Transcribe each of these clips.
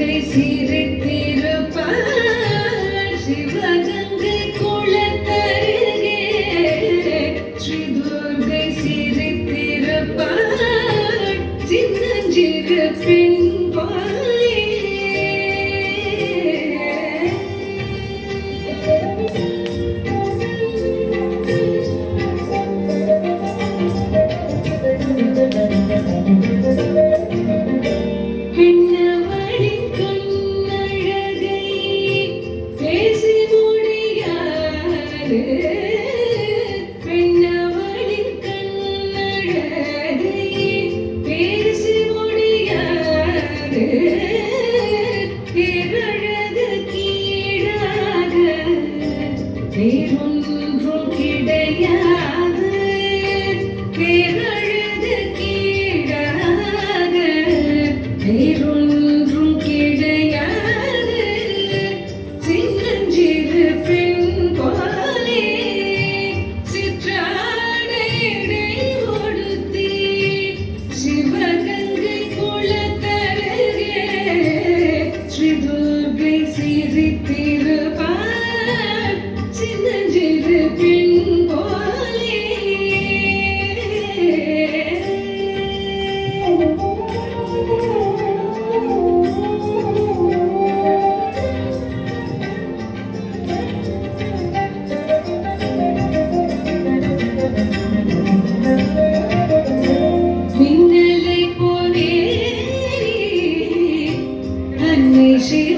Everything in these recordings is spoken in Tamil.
துர்கை சிரித்திருப்பாள் சிவகங்கை குளத்தருகே ஸ்ரீ துர்கை சிரித்திருப்பாள் சின்னஞ்சிறு பெண்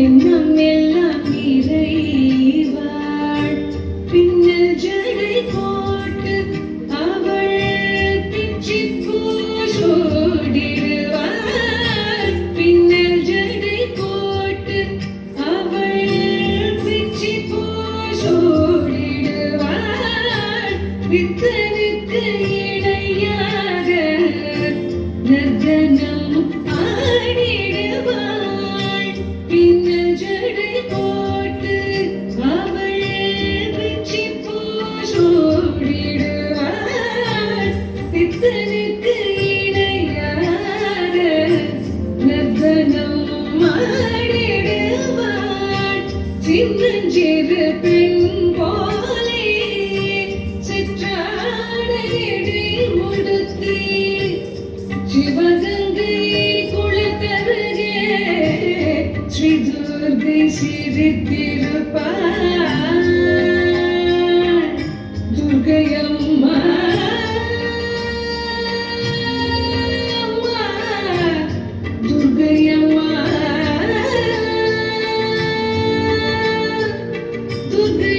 எண்ணம் எல்லாம் நிறைவாள் பின்னல் ஜடை போட்டு அவள் பிச்சிப்பூ சூடிடுவாள். பின்னல் ஜடை போட்டு அவள் பிச்சிப்பூ சூடிடுவாள். வித்தனுக்கு இணையாக நர்த்தனம் ஆடிடுவாள். சின்னஞ்சிறு பெண் போலே சிற்றாடையிடை உடுத்தி சிவகங்கை குளத்தருகே ஸ்ரீ துர்கை சிரித்திருப்பாள் the pain.